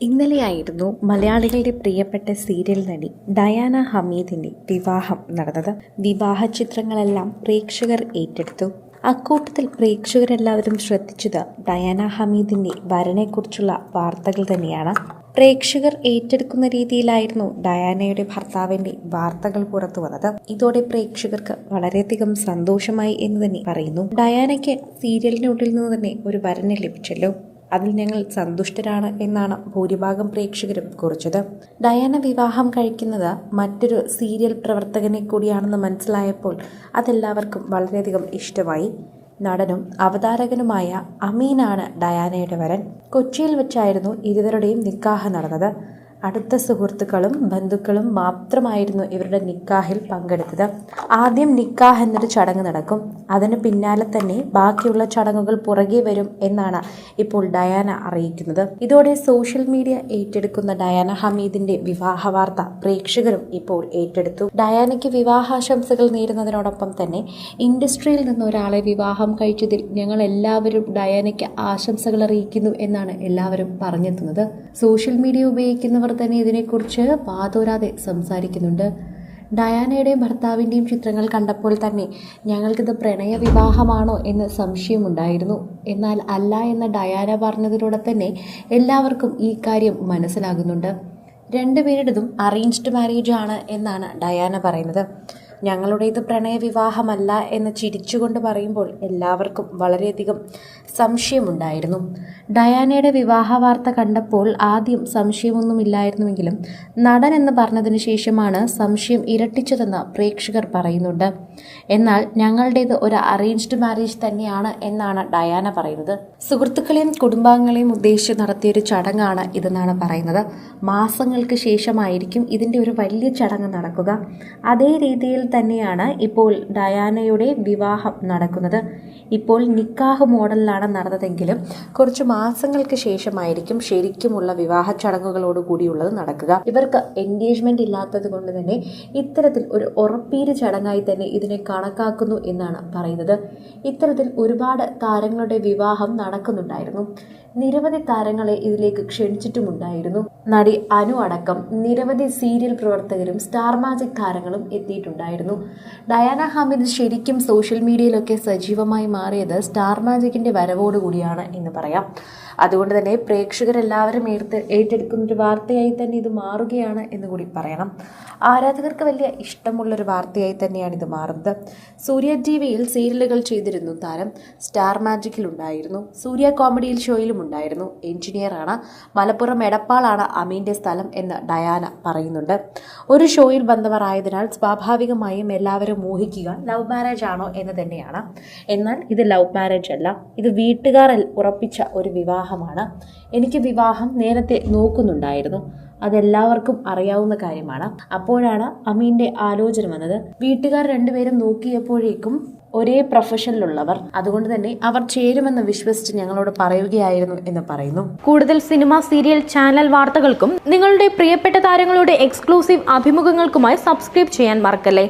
ഇന്നലെയായിരുന്നു മലയാളികളുടെ പ്രിയപ്പെട്ട സീരിയൽ നടി ഡയാന ഹമീദിന്റെ വിവാഹം നടന്നത്. വിവാഹ ചിത്രങ്ങളെല്ലാം പ്രേക്ഷകർ ഏറ്റെടുത്തു. അക്കൂട്ടത്തിൽ പ്രേക്ഷകരെല്ലാവരും ശ്രദ്ധിച്ചത് ഡയാന ഹമീദിന്റെ വരനെക്കുറിച്ചുള്ള വാർത്തകൾ തന്നെയാണ്. പ്രേക്ഷകർ ഏറ്റെടുക്കുന്ന രീതിയിലായിരുന്നു ഡയാനയുടെ ഭർത്താവിന്റെ വാർത്തകൾ പുറത്തു വന്നത്. ഇതോടെ പ്രേക്ഷകർക്ക് വളരെയധികം സന്തോഷമായി എന്ന് തന്നെ പറയുന്നു. ഡയാനയ്ക്ക് സീരിയലിനുള്ളിൽ നിന്ന് തന്നെ ഒരു വരനെ ലഭിച്ചല്ലോ. അതിൽ ഞങ്ങൾ സന്തുഷ്ടരാണ് എന്നാണ് ഭൂരിഭാഗം പ്രേക്ഷകരും കുറിച്ചത്. ഡയാന വിവാഹം കഴിക്കുന്നത് മറ്റൊരു സീരിയൽ പ്രവർത്തകനെ കൂടിയാണെന്ന് മനസ്സിലായപ്പോൾ അതെല്ലാവർക്കും വളരെയധികം ഇഷ്ടമായി. നടനും അവതാരകനുമായ അമീനാണ് ഡയാനയുടെ വരൻ. കൊച്ചിയിൽ വെച്ചായിരുന്നു ഇരുവരുടെയും നിക്കാഹ് നടന്നത്. അടുത്ത സുഹൃത്തുക്കളും ബന്ധുക്കളും മാത്രമായിരുന്നു ഇവരുടെ നിക്കാഹിൽ പങ്കെടുത്തത്. ആദ്യം നിക്കാഹ് എന്നൊരു ചടങ്ങ് നടക്കും. അതിന് പിന്നാലെ തന്നെ ബാക്കിയുള്ള ചടങ്ങുകൾ പുറകെ വരും എന്നാണ് ഇപ്പോൾ ഡയാന അറിയിക്കുന്നത്. ഇതോടെ സോഷ്യൽ മീഡിയ ഏറ്റെടുക്കുന്ന ഡയാന ഹമീദിന്റെ വിവാഹ വാർത്ത പ്രേക്ഷകരും ഇപ്പോൾ ഏറ്റെടുത്തു. ഡയാനയ്ക്ക് വിവാഹാശംസകൾ നേരുന്നതിനോടൊപ്പം തന്നെ ഇൻഡസ്ട്രിയിൽ നിന്ന് ഒരാളെ വിവാഹം കഴിച്ചതിൽ ഞങ്ങൾ എല്ലാവരും ഡയാനയ്ക്ക് ആശംസകൾ അറിയിക്കുന്നു എന്നാണ് എല്ലാവരും പറഞ്ഞെത്തുന്നത്. സോഷ്യൽ മീഡിയ ഉപയോഗിക്കുന്നവർ തന്നെ ഇതിനെക്കുറിച്ച് വാതോരാതെ സംസാരിക്കുന്നുണ്ട്. ഡയാനയുടെയും ഭർത്താവിന്റെയും ചിത്രങ്ങൾ കണ്ടപ്പോൾ തന്നെ ഞങ്ങൾക്കിത് പ്രണയ വിവാഹമാണോ എന്ന് സംശയമുണ്ടായിരുന്നു. എന്നാൽ അല്ല എന്ന ഡയാന പറഞ്ഞതിലൂടെ തന്നെ എല്ലാവർക്കും ഈ കാര്യം മനസ്സിലാകുന്നുണ്ട്. രണ്ടുപേരുടേതും അറേഞ്ച്ഡ് മാരേജ് ആണ് എന്നാണ് ഡയാന പറയുന്നത്. ഞങ്ങളുടേത് പ്രണയവിവാഹമല്ല എന്ന് ചിരിച്ചുകൊണ്ട് പറയുമ്പോൾ എല്ലാവർക്കും വളരെയധികം സംശയമുണ്ടായിരുന്നു. ഡയാനയുടെ വിവാഹ വാർത്ത കണ്ടപ്പോൾ ആദ്യം സംശയമൊന്നുമില്ലായിരുന്നുവെങ്കിലും നടൻ എന്ന് പറഞ്ഞതിന് ശേഷമാണ് സംശയം ഇരട്ടിച്ചതെന്ന് പ്രേക്ഷകർ പറയുന്നുണ്ട്. എന്നാൽ ഞങ്ങളുടേത് ഒരു അറേഞ്ച്ഡ് മാരേജ് തന്നെയാണ് എന്നാണ് ഡയാന പറയുന്നത്. സുഹൃത്തുക്കളെയും കുടുംബാംഗങ്ങളെയും ഉദ്ദേശിച്ച് നടത്തിയൊരു ചടങ്ങാണ് ഇതെന്നാണ് പറയുന്നത്. മാസങ്ങൾക്ക് ശേഷമായിരിക്കും ഇതിന്റെ ഒരു വലിയ ചടങ്ങ് നടക്കുക. അതേ രീതിയിൽ തന്നെയാണ് ഇപ്പോൾ ഡയാനയുടെ വിവാഹം നടക്കുന്നത്. ഇപ്പോൾ നിക്കാഹ് മോഡലിലാണ് നടന്നതെങ്കിലും കുറച്ച് മാസങ്ങൾക്ക് ശേഷമായിരിക്കും ശരിക്കുമുള്ള വിവാഹ ചടങ്ങുകളോട് കൂടിയുള്ളത് നടക്കുക. ഇവർക്ക് എൻഗേജ്മെന്റ് ഇല്ലാത്തത് കൊണ്ട് തന്നെ ഇത്തരത്തിൽ ഒരു ഉറപ്പീര് ചടങ്ങായി തന്നെ ഇതിനെ കണക്കാക്കുന്നു എന്നാണ് പറയുന്നത്. ഇത്തരത്തിൽ ഒരുപാട് താരങ്ങളുടെ വിവാഹം നടക്കുന്നുണ്ടായിരുന്നു. നിരവധി താരങ്ങളെ ഇതിലേക്ക് ക്ഷണിച്ചിട്ടുമുണ്ടായിരുന്നു. നടി അനു അടക്കം നിരവധി സീരിയൽ പ്രവർത്തകരും സ്റ്റാർ മാജിക് താരങ്ങളും എത്തിയിട്ടുണ്ടായിരുന്നു. ഡയാന ഹാമിദ് ശരിക്കും സോഷ്യൽ മീഡിയയിലൊക്കെ സജീവമായി മാറിയത് സ്റ്റാർ മാജിക്കിന്റെ വരവോടുകൂടിയാണ് എന്ന് പറയാം. അതുകൊണ്ട് തന്നെ പ്രേക്ഷകരെല്ലാവരും ഏർത്ത് ഏറ്റെടുക്കുന്ന ഒരു വാർത്തയായി തന്നെ ഇത് മാറുകയാണ് എന്ന് കൂടി പറയണം. ആരാധകർക്ക് വലിയ ഇഷ്ടമുള്ളൊരു വാർത്തയായി തന്നെയാണ് ഇത് മാറുന്നത്. സൂര്യ ടി വിയിൽ സീരിയലുകൾ ചെയ്തിരുന്നു താരം. സ്റ്റാർ മാജിക്കിൽ ഉണ്ടായിരുന്നു സൂര്യ കോമഡിയിൽ ഷോയിലും ഉണ്ടായിരുന്നു. എഞ്ചിനീയറാണ് മലപ്പുറം എടപ്പാളാണ് അമീന്റെ സ്ഥലം എന്ന് ഡയാന പറയുന്നുണ്ട്. ഒരു ഷോയിൽ ബന്ധവർ ആയതിനാൽ സ്വാഭാവികമായും എല്ലാവരും ഊഹിക്കുക ലവ് മാരേജ് ആണോ എന്ന് തന്നെയാണ്. എന്നാൽ ഇത് ലവ് മാരേജ് അല്ല. ഇത് വീട്ടുകാർ ഉറപ്പിച്ച ഒരു വിവാഹമാണ്. എനിക്ക് വിവാഹം നേരത്തെ നോക്കുന്നുണ്ടായിരുന്നു. അതെല്ലാവർക്കും അറിയാവുന്ന കാര്യമാണ്. അപ്പോഴാണ് അമീന്റെ ആലോചന വന്നത്. വീട്ടുകാർ രണ്ടുപേരും നോക്കിയപ്പോഴേക്കും ഒരേ പ്രൊഫഷനിലുള്ളവർ. അതുകൊണ്ട് തന്നെ അവർ ചേരുമെന്ന് വിശ്വസിച്ച് ഞങ്ങളോട് പറയുകയായിരുന്നു എന്ന് പറയുന്നു. കൂടുതൽ സിനിമ സീരിയൽ ചാനൽ വാർത്തകൾക്കും നിങ്ങളുടെ പ്രിയപ്പെട്ട താരങ്ങളുടെ എക്സ്ക്ലൂസീവ് അഭിമുഖങ്ങൾക്കുമായി സബ്സ്ക്രൈബ് ചെയ്യാൻ മറക്കല്ലേ?